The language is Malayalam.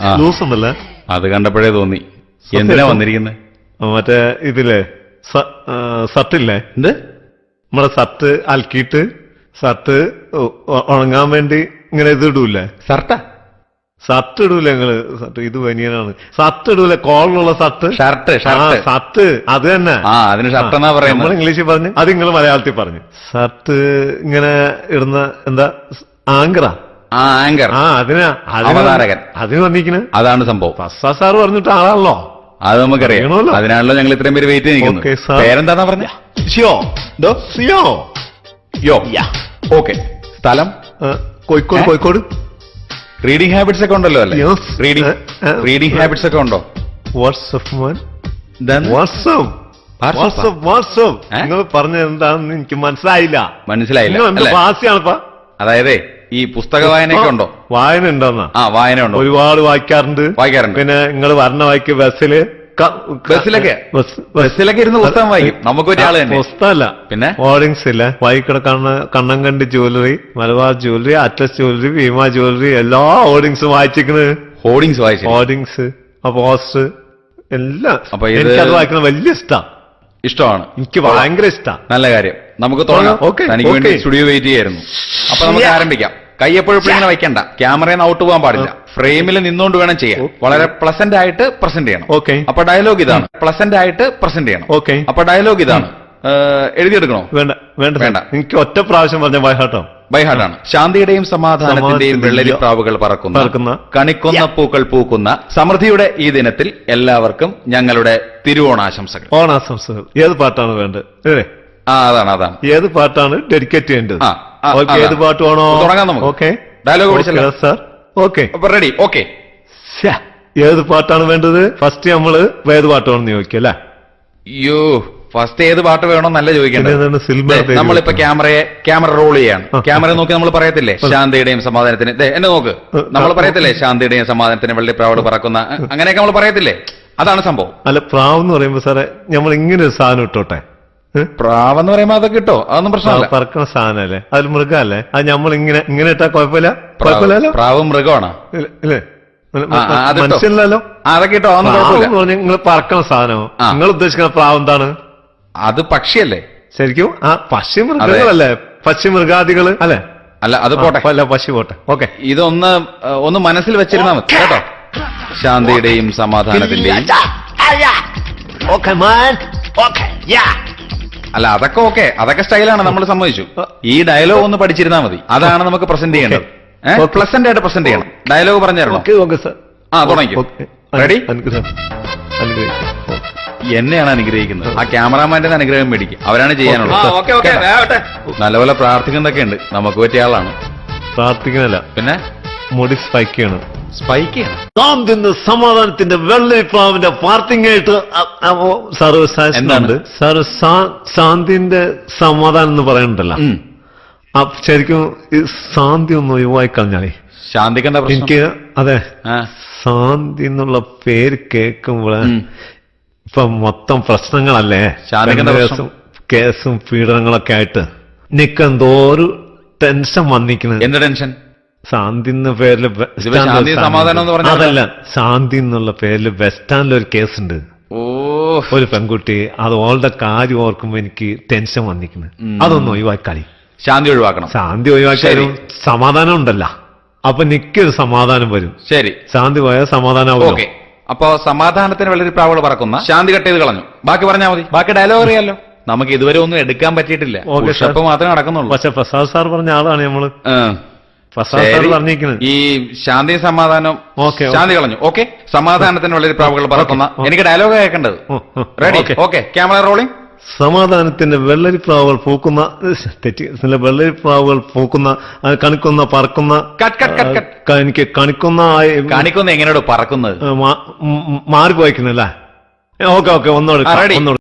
ആ. ലൂസ് ഉണ്ടല്ലേ അത് കണ്ടപ്പോഴേ തോന്നി. എന്തിനാ വന്നിരിക്കുന്നത് മറ്റേ ഇതില്ലേ? സ- ആ, ഷർട്ടില്ലേ എന്ത്? നമ്മളെ ഷർട്ട് അലക്കിയിട്ട് ഷർട്ട് ഉ- ഉ- ഉണങ്ങാൻ വേണ്ടി ഇങ്ങനെ ഇത് ഇടൂലേ ഷർട്ടാ ഷർട്ട് ഇടൂല ഞങ്ങൾ ഷർട്ട് ഇത് ബനിയനാണ് ഷർട്ട് ഇടൂല കോളിലുള്ള ഷർട്ട് ഷർട്ട്. ഷർട്ട് ഷർട്ട് അത് തന്നെ. ആ അതിന് ഷർട്ട് എന്നാ നമ്മൾ പറയുന്നത് ഇംഗ്ലീഷിൽ പറഞ്ഞു. അത് നിങ്ങൾ മലയാളത്തിൽ പറഞ്ഞു. ഷർട്ട് ഇങ്ങനെ ഇടുന്ന എന്താ? ആങ്കറ. ആ ആങ്കർ ആ അതിനാ അതിന് അവതാരകൻ. അതിന് വന്നിരിക്കുന്നത് അതാണ് സംഭവം. ഫസ്സാ സാറ് പറഞ്ഞിട്ട് ആളാണല്ലോ. അത് നമുക്കറിയാം. അറിയണമല്ലോ. അതിനാണല്ലോ ഞങ്ങൾ ഇത്രയും പേര് വെയിറ്റ് ഓക്കേ, സാർ. പേരെന്താന്നാ പറഞ്ഞ? സിയോ? സിയോ? യോ. ഓക്കെ സ്ഥലം? ആ, കോഴിക്കോട് ഏ? കോഴിക്കോട്. റീഡിംഗ് ഹാബിറ്റ്സ് ഒക്കെ ഉണ്ടല്ലോ അല്ലേ? Yes. റീഡിംഗ് ഏ, ഏ. റീഡിംഗ് ഹാബിറ്റ്സ് ഒക്കെ ഉണ്ടോ? WhatsApp WhatsApp WhatsApp WhatsApp WhatsApp WhatsApp WhatsApp ഏ? നിങ്ങൾ പറഞ്ഞത് എന്താണെന്ന് എനിക്ക് മനസ്സിലായില്ല. മനസ്സിലായില്ല നിങ്ങൾ എന്ത് അല്ലേ? ഭാഷയാണിപ്പ അതായത് ഈ പുസ്തക വായനയൊക്കെ ഉണ്ടോ? വായന ഉണ്ടെന്നാ ആ വായന ഉണ്ടോ ഒരുപാട് വായിക്കാറുണ്ട്. വായിക്കാറുണ്ട്. പിന്നെ നിങ്ങൾ വരണ വായിക്കും ബസ്സിൽ ബസ്സിലൊക്കെ? ബസ്- ബസ്- ബസ്സിലൊക്കെ ഇരുന്ന് പുസ്തകം വായിക്കും. നമുക്ക് ഒരാൾ തന്നെ പുസ്തകമല്ല. പിന്നെ? ഹോർഡിങ്സ് ഇല്ല? വൈക്കിട കണ്ണ കണ്ണം കണ്ട് jewellery Malabar jewellery Atlas jewellery Bhima jewellery എല്ലാ ഹോർഡിങ്സും വായിച്ചിരിക്കുന്നത് ഹോർഡിങ്സ് വായിച്ചു ഹോർഡിങ്സ് ആ പോസ്റ്റ് എല്ലാം. അപ്പൊ എനിക്കത് വായിക്കുന്നത് വലിയ ഇഷ്ടമാണ് ഇഷ്ടമാണ്. എനിക്ക് ഭയങ്കര ഇഷ്ടമാണ് നല്ല കാര്യം. നമുക്ക് തുടങ്ങാം. തനിക്ക് വേണ്ടി സ്റ്റുഡിയോ വെയിറ്റ് ചെയ്യായിരുന്നു. അപ്പൊ നമുക്ക് ആരംഭിക്കാം. കൈ എപ്പോഴും ഇങ്ങനെ വയ്ക്കണ്ട. ക്യാമറയിൽ നിന്ന് ഔട്ട് പോകാൻ പാടില്ല. ഫ്രെയിമിൽ നിന്നുകൊണ്ട് വേണം ചെയ്യാൻ. വളരെ പ്ലസന്റ് ആയിട്ട് പ്രസന്റ് ചെയ്യണം. ഓക്കെ. അപ്പൊ ഡയലോഗ് ഇതാണ്. പ്ലസന്റ് ആയിട്ട് പ്രസന്റ് ചെയ്യണം. ഓക്കെ. അപ്പൊ ഡയലോഗ് ഇതാണ്. എഴുതിയെടുക്കണോ? വേണ്ട വേണ്ട വേണ്ട. എനിക്ക് ഒറ്റ പ്രാവശ്യം പറഞ്ഞ ബൈഹാട്ടോ ബൈഹാട്ടാണ് ശാന്തിയുടെയും സമാധാനത്തിന്റെയും വെള്ളരി പ്രാവുകൾ പറക്കുന്ന കണിക്കൊന്ന പൂക്കൾ പൂക്കുന്ന സമൃദ്ധിയുടെ ഈ ദിനത്തിൽ എല്ലാവർക്കും ഞങ്ങളുടെ തിരുവോണാശംസകൾ. ഓണാശംസകൾ. ഏത് പാട്ടാണ് വേണ്ടത്? ആ അതാണ് അതാണ്. ഏത് പാട്ടാണ് ഡെഡിക്കേറ്റ് ചെയ്യേണ്ടത്? ആ, ആ, ഓക്കെ ഏത് പാട്ട് വേണോ തുടങ്ങാം നമുക്ക്. Okay. Dialogue പഠിച്ചല്ലോ. Sir okay. Ready okay ഏത് പാട്ടാണ് വേണ്ടത്? ഫസ്റ്റ് നമ്മൾ ഏത് പാട്ട് വേണമെന്ന് ചോദിക്കും അല്ലേ? അയ്യോ ഫസ്റ്റ് ഏത് പാട്ട് വേണമെന്നല്ല നല്ല ചോദിക്കണം ദേ, നമ്മളിപ്പോ ക്യാമറയെ ക്യാമറ റോൾ ചെയ്യാണ്. ആ. ക്യാമറ നോക്കി നമ്മൾ പറയത്തില്ലേ? ശാന്തിയുടെയും സമാധാനത്തിന് ദേ, എന്നെ നോക്ക്. ആ, നമ്മൾ ആ, പറയത്തില്ലേ? ശാന്തിയുടെയും സമാധാനത്തിന് വെള്ളി പ്രാവട് പറക്കുന്ന. അങ്ങനെയൊക്കെ നമ്മൾ പറയത്തില്ലേ? അതാണ് സംഭവം. അല്ല പ്രാവ് എന്ന് പറയുമ്പോ സാറേ നമ്മൾ ഇങ്ങനെ ഒരു സാധനം ഇട്ടോട്ടെ? പ്രാവെന്ന് പറയുമ്പോ അതൊക്കെ കിട്ടോ? അതൊന്നും പ്രശ്നമല്ല. പറക്കുന്ന സാധനല്ലേ? അതിൽ മൃഗമല്ലേ? അത് നമ്മൾ ഇങ്ങനെ ഇങ്ങനെ ഇട്ടാ കുഴപ്പമില്ല? കുഴപ്പമില്ലല്ലോ? പ്രാവ് മൃഗമാണ്. ഇല്ല. മനസ്സിലല്ലോ അതൊക്കെ കിട്ടോ? അതൊന്നും കുഴപ്പമില്ല. നിങ്ങൾ പറക്കണ സാധനമോ? നിങ്ങൾ ഉദ്ദേശിക്കുന്ന പ്രാവ് എന്താണ്? അത് പക്ഷിയല്ലേ? ശരിക്കും? ആ പക്ഷി മൃഗങ്ങളല്ലേ? പക്ഷി മൃഗാദികൾ അല്ലെ? അല്ല അത് പോട്ടെ. അല്ല പശു പോട്ടെ. ഓക്കെ. ഇതൊന്ന് ഒന്ന് മനസ്സിൽ വെച്ചിരുന്നാ മതി. കേട്ടോ? ശാന്തിയുടെയും സമാധാനത്തിന്റെയും ഓക്കെ മാൻ. ഓക്കെ അല്ല അതൊക്കെ ഓക്കെ അതൊക്കെ സ്റ്റൈലാണ് നമ്മൾ സമ്മതിച്ചു. ഈ ഡയലോഗ് ഒന്ന് പഠിച്ചിരുന്നാ മതി. അതാണ് നമുക്ക് പ്രസന്റ് ചെയ്യേണ്ടത്. പ്ലസന്റ് ആയിട്ട് പ്രസന്റ് ചെയ്യണം. ഡയലോഗ് പറഞ്ഞു തരണം ആ, തുടങ്ങിക്കോ. റെഡി. എന്നെയാണ് അനുഗ്രഹിക്കുന്നത്. ആ ക്യാമറാമാന്റെ അനുഗ്രഹം മേടിക്കും. അവരാണ് ചെയ്യാനുള്ളത്? നല്ലപോലെ പ്രാർത്ഥിക്കുന്നതൊക്കെ ഉണ്ട്. നമുക്ക് പറ്റിയ ആളാണ്. പ്രാർത്ഥിക്കുന്നില്ല പിന്നെ? മുടി സ്പൈക്ക് ചെയ്യണം. സ്പൈക്ക് ചെയ്യണം. നാം തിന്ന് സമാധാനത്തിന്റെ വെള്ളരിപ്രാവിന്റെ പാർട്ടിങ്ങായിട്ട് സാറ് എന്താണ്? സാറ് ശാന്തിന്റെ സമാധാനം എന്ന് പറയുന്നുണ്ടല്ല. ഉം. ആ ശരിക്കും ഈ ശാന്തി ഒന്ന് ഒഴിവായി കളഞ്ഞാലേ. ശാന്തിക്ക് എന്താ പ്രശ്നം? എനിക്ക് അതെ. ആ, ശാന്തി എന്നുള്ള പേര് കേൾക്കുമ്പോൾ ഉം. ഇപ്പൊ മൊത്തം പ്രശ്നങ്ങളല്ലേ? കേസും കേസും പീഡനങ്ങളൊക്കെ ആയിട്ട് നിക്കെന്തോ ഒരു ടെൻഷൻ വന്നിക്കുന്നത് എന്ത് ടെൻഷൻ ശാന്തി എന്ന പേരിൽ ഒരു സമാധാനം എന്ന് പറഞ്ഞാൽ അതല്ല ശാന്തി എന്നുള്ള പേരിൽ വെസ്റ്റാനിൽ ഒരു കേസുണ്ട്. ഓ. ഒരു പെൺകുട്ടി അത് ഓളുടെ കാര്യം ഓർക്കുമ്പോ എനിക്ക് ടെൻഷൻ വന്നിക്കുന്നു അതൊന്ന് ഒഴിവാക്കാളി ശാന്തി ഒഴിവാക്കണം. ശാന്തി ഒഴിവാക്കിയാലും സമാധാനം ഉണ്ടല്ല. അപ്പൊ നിക്കൊരു സമാധാനം വരും. ശരി. ശാന്തി പോയാൽ സമാധാനം ഓക്കെ. അപ്പോ സമാധാനത്തിന് വളരെ പ്രാവുകൾ പറക്കുന്ന ശാന്തി കട്ട് ചെയ്ത് കളഞ്ഞു. ബാക്കി പറഞ്ഞാൽ മതി. ബാക്കി ഡയലോഗ് അറിയാലോ. നമുക്ക് ഇതുവരെ ഒന്നും എടുക്കാൻ പറ്റിയിട്ടില്ല. മാത്രമേ നടക്കുന്നുള്ളൂ. പക്ഷെ പ്രസാദ് സാർ പറഞ്ഞ ആളാണ് നമ്മൾ. ഈ ശാന്തി സമാധാനം ശാന്തി കളഞ്ഞു. ഓക്കെ. സമാധാനത്തിന് വളരെ പ്രാവുകൾ പറക്കുന്ന എനിക്ക് ഡയലോഗ് കേൾക്കേണ്ടത്. Ready okay. ക്യാമറ റോളിംഗ് സമാധാനത്തിന്റെ വെള്ളരിപ്രാവുകൾ പൂക്കുന്ന തെറ്റി വെള്ളരി പ്രാവുകൾ പൂക്കുന്ന കണിക്കുന്ന പറക്കുന്ന എനിക്ക് കണിക്കുന്ന കണിക്കുന്ന എങ്ങനെയാണ് പറക്കുന്നത്? മാറി പോയിക്കുന്നല്ലേ? Okay okay ഒന്നോട് ഒന്നോട്